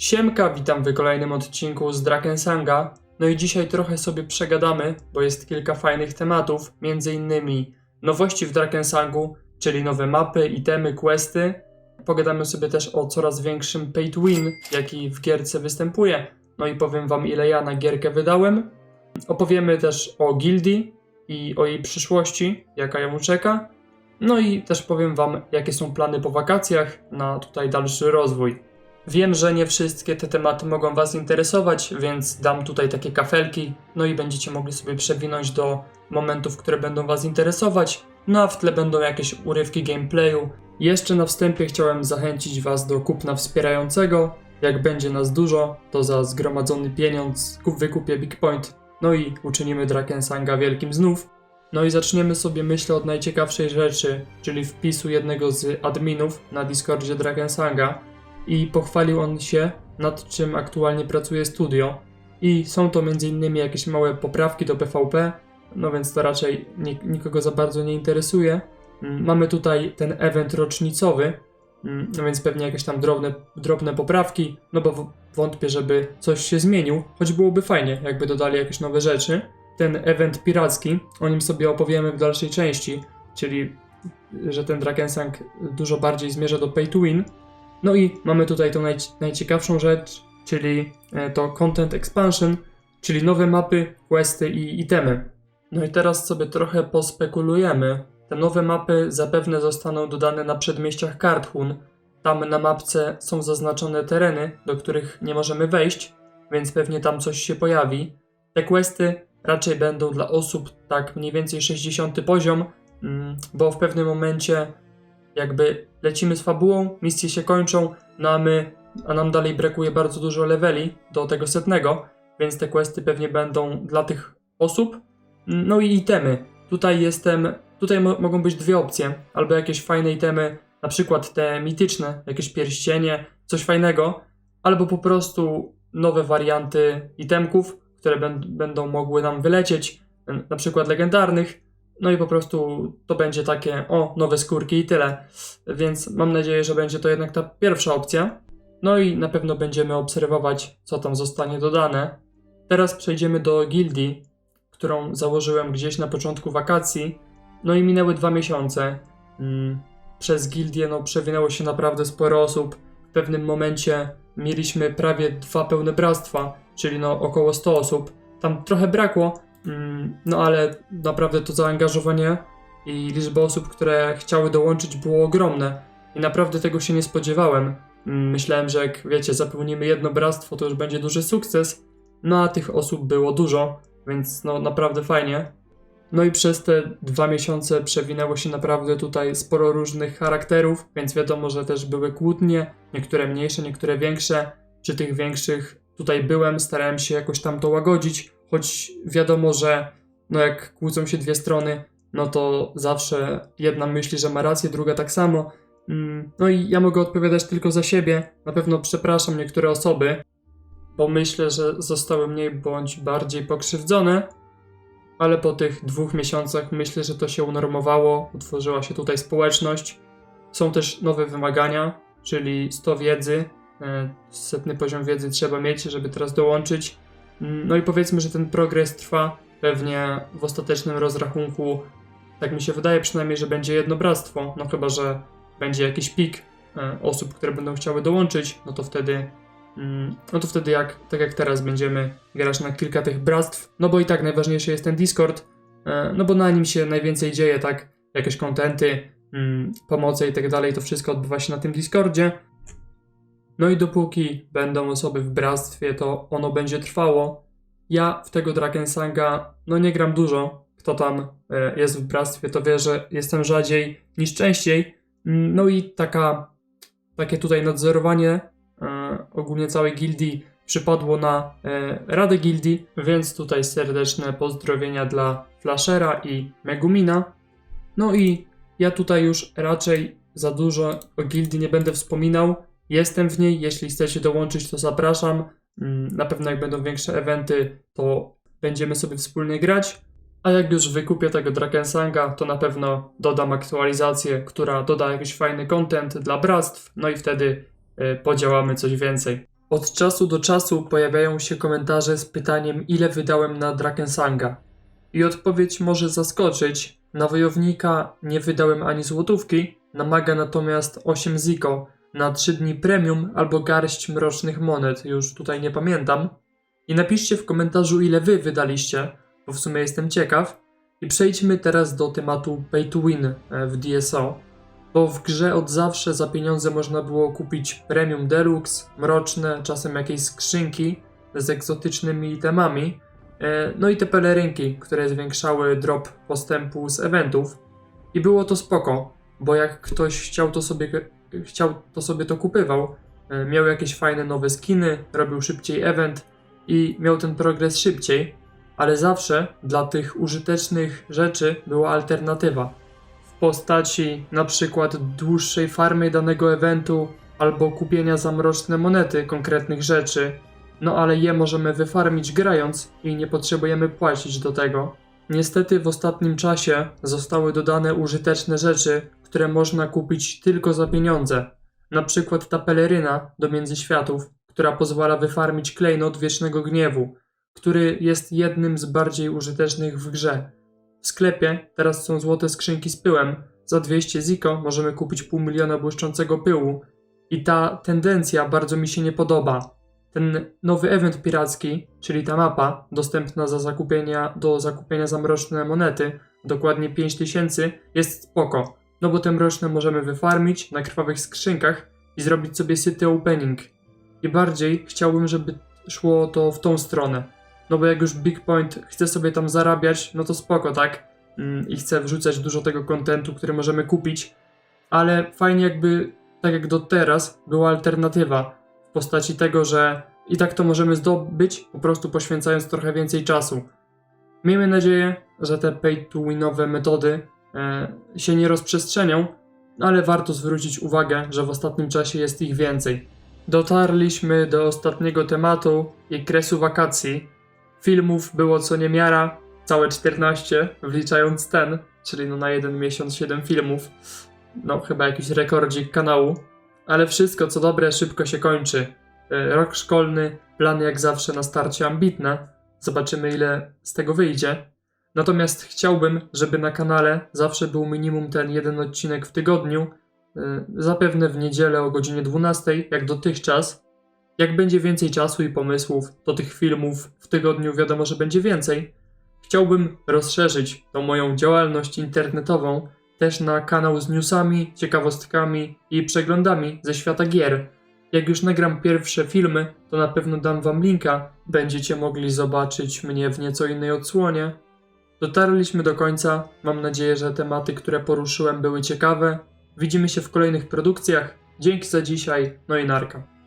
Siemka, witam w kolejnym odcinku z Drakensanga. No i dzisiaj trochę sobie przegadamy, bo jest kilka fajnych tematów, między innymi nowości w Drakensangu, czyli nowe mapy, itemy, questy. Pogadamy sobie też o coraz większym pay to win, jaki w gierce występuje. No i powiem wam ile ja na gierkę wydałem. Opowiemy też o gildii i o jej przyszłości, jaka ją czeka. No i też powiem wam jakie są plany po wakacjach na tutaj dalszy rozwój. Wiem, że nie wszystkie te tematy mogą Was interesować, więc dam tutaj takie kafelki, no i będziecie mogli sobie przewinąć do momentów, które będą Was interesować. No a w tle będą jakieś urywki gameplayu. Jeszcze na wstępie chciałem zachęcić Was do kupna wspierającego. Jak będzie nas dużo, to za zgromadzony pieniądz kup wykupię Big Point. No i uczynimy Drakensanga wielkim znów. No i zaczniemy sobie myślę od najciekawszej rzeczy, czyli wpisu jednego z adminów na Discordzie Drakensanga i pochwalił on się nad czym aktualnie pracuje studio i są to m.in. jakieś małe poprawki do PvP, no więc to raczej nik- nikogo za bardzo nie interesuje. Mm, Mamy tutaj ten event rocznicowy, mm, no więc pewnie jakieś tam drobne, drobne poprawki, no bo wątpię, żeby coś się zmienił, choć byłoby fajnie, jakby dodali jakieś nowe rzeczy. Ten event piracki, o nim sobie opowiemy w dalszej części, czyli że ten Drakensang dużo bardziej zmierza do pay to win, no i mamy tutaj tą najci- najciekawszą rzecz, czyli e, to Content Expansion, czyli nowe mapy, questy i itemy. No i teraz sobie trochę pospekulujemy. Te nowe mapy zapewne zostaną dodane na przedmieściach Karthun. Tam na mapce są zaznaczone tereny, do których nie możemy wejść, więc pewnie tam coś się pojawi. Te questy raczej będą dla osób tak mniej więcej 60 poziom, mm, bo w pewnym momencie jakby lecimy z fabułą, misje się kończą, no a my, a nam dalej brakuje bardzo dużo leveli do tego setnego, więc te questy pewnie będą dla tych osób. No i itemy. Tutaj jestem, tutaj mo- mogą być dwie opcje, albo jakieś fajne itemy, na przykład te mityczne, jakieś pierścienie, coś fajnego, albo po prostu nowe warianty itemków, które będą mogły nam wylecieć, na przykład legendarnych, no i po prostu to będzie takie, o, nowe skórki i tyle. Więc mam nadzieję, że będzie to jednak ta pierwsza opcja. No i na pewno będziemy obserwować, co tam zostanie dodane. Teraz przejdziemy do gildii, którą założyłem gdzieś na początku wakacji. No i minęły dwa miesiące. Mm, Przez gildię no, przewinęło się naprawdę sporo osób. W pewnym momencie mieliśmy prawie dwa pełne bractwa, czyli no około 100 osób. Tam trochę brakło, No ale naprawdę to zaangażowanie i liczba osób, które chciały dołączyć było ogromne i naprawdę tego się nie spodziewałem. Mm, Myślałem, że jak wiecie, zapełnimy jedno bractwo, to już będzie duży sukces, no a tych osób było dużo, więc no naprawdę fajnie. No i przez te dwa miesiące przewinęło się naprawdę tutaj sporo różnych charakterów, więc wiadomo, że też były kłótnie, niektóre mniejsze, niektóre większe. Przy tych większych tutaj byłem, starałem się jakoś tam to łagodzić, choć wiadomo, że no jak kłócą się dwie strony, no to zawsze jedna myśli, że ma rację, druga tak samo. Mm, No i ja mogę odpowiadać tylko za siebie. Na pewno przepraszam niektóre osoby, bo myślę, że zostały mniej bądź bardziej pokrzywdzone, ale po tych dwóch miesiącach myślę, że to się unormowało, utworzyła się tutaj społeczność. Są też nowe wymagania, czyli 100 wiedzy, e, setny poziom wiedzy trzeba mieć, żeby teraz dołączyć. No i powiedzmy, że ten progres trwa. Pewnie w ostatecznym rozrachunku, tak mi się wydaje przynajmniej, że będzie jedno bractwo. No chyba, że będzie jakiś pik e, osób, które będą chciały dołączyć, no to wtedy. mm, No to wtedy, jak, tak jak teraz, będziemy grać na kilka tych bractw. No bo i tak najważniejszy jest ten Discord, e, no bo na nim się najwięcej dzieje, tak? Jakieś kontenty, mm, pomoce i tak dalej, to wszystko odbywa się na tym Discordzie. No i dopóki będą osoby w bractwie, to ono będzie trwało. Ja w tego Drakensanga, no nie gram dużo. Kto tam e, jest w bractwie, to wie, że jestem rzadziej niż częściej. Mm, No i taka, takie tutaj nadzorowanie e, ogólnie całej gildii przypadło na e, Radę Gildii, więc tutaj serdeczne pozdrowienia dla Flashera i Megumina. No i ja tutaj już raczej za dużo o gildii nie będę wspominał. Jestem w niej, jeśli chcecie dołączyć, to zapraszam. Mm, Na pewno jak będą większe eventy, to będziemy sobie wspólnie grać. A jak już wykupię tego Drakensanga, to na pewno dodam aktualizację, która doda jakiś fajny content dla bractw, no i wtedy y, podziałamy coś więcej. Od czasu do czasu pojawiają się komentarze z pytaniem, ile wydałem na Drakensanga. I odpowiedź może zaskoczyć. Na wojownika nie wydałem ani złotówki, na maga natomiast 8 ziko, na 3 dni premium albo garść mrocznych monet, już tutaj nie pamiętam. I napiszcie w komentarzu, ile wy wydaliście, bo w sumie jestem ciekaw. I przejdźmy teraz do tematu pay to win e, w DSO, bo w grze od zawsze za pieniądze można było kupić premium deluxe, mroczne, czasem jakieś skrzynki z egzotycznymi itemami, e, no i te pelerynki, które zwiększały drop postępu z eventów. I było to spoko, bo jak ktoś chciał to sobie, chciał to sobie to kupywał, e, miał jakieś fajne nowe skiny, robił szybciej event i miał ten progres szybciej, ale zawsze dla tych użytecznych rzeczy była alternatywa w postaci na przykład dłuższej farmy danego eventu albo kupienia za mroczne monety konkretnych rzeczy. No ale je możemy wyfarmić grając i nie potrzebujemy płacić do tego. Niestety w ostatnim czasie zostały dodane użyteczne rzeczy, które można kupić tylko za pieniądze. Na przykład ta peleryna do międzyświatów, która pozwala wyfarmić klejnot wiecznego gniewu, który jest jednym z bardziej użytecznych w grze. W sklepie teraz są złote skrzynki z pyłem. Za 200 ziko możemy kupić pół miliona błyszczącego pyłu. I ta tendencja bardzo mi się nie podoba. Ten nowy event piracki, czyli ta mapa, dostępna za zakupienia, do zakupienia za mroczne monety, dokładnie 5000, jest spoko. No bo te mroczne możemy wyfarmić na krwawych skrzynkach i zrobić sobie syty opening. I bardziej chciałbym, żeby szło to w tą stronę. No bo jak już Big Point chce sobie tam zarabiać, no to spoko, tak? Mm, I chce wrzucać dużo tego kontentu, który możemy kupić, ale fajnie jakby, tak jak do teraz, była alternatywa w postaci tego, że i tak to możemy zdobyć, po prostu poświęcając trochę więcej czasu. Miejmy nadzieję, że te pay-to-winowe metody e, się nie rozprzestrzenią, ale warto zwrócić uwagę, że w ostatnim czasie jest ich więcej. Dotarliśmy do ostatniego tematu i kresu wakacji. Filmów było co niemiara, całe 14, wliczając ten, czyli no na jeden miesiąc 7 filmów. No, chyba jakiś rekordzik kanału. Ale wszystko co dobre szybko się kończy. E, Rok szkolny, plany jak zawsze na starcie ambitne. Zobaczymy ile z tego wyjdzie. Natomiast chciałbym, żeby na kanale zawsze był minimum ten jeden odcinek w tygodniu. e, Zapewne w niedzielę o godzinie 12, jak dotychczas. Jak będzie więcej czasu i pomysłów, to tych filmów w tygodniu wiadomo, że będzie więcej. Chciałbym rozszerzyć tą moją działalność internetową też na kanał z newsami, ciekawostkami i przeglądami ze świata gier. Jak już nagram pierwsze filmy, to na pewno dam wam linka, będziecie mogli zobaczyć mnie w nieco innej odsłonie. Dotarliśmy do końca, mam nadzieję, że tematy, które poruszyłem były ciekawe. Widzimy się w kolejnych produkcjach. Dzięki za dzisiaj, no i narka.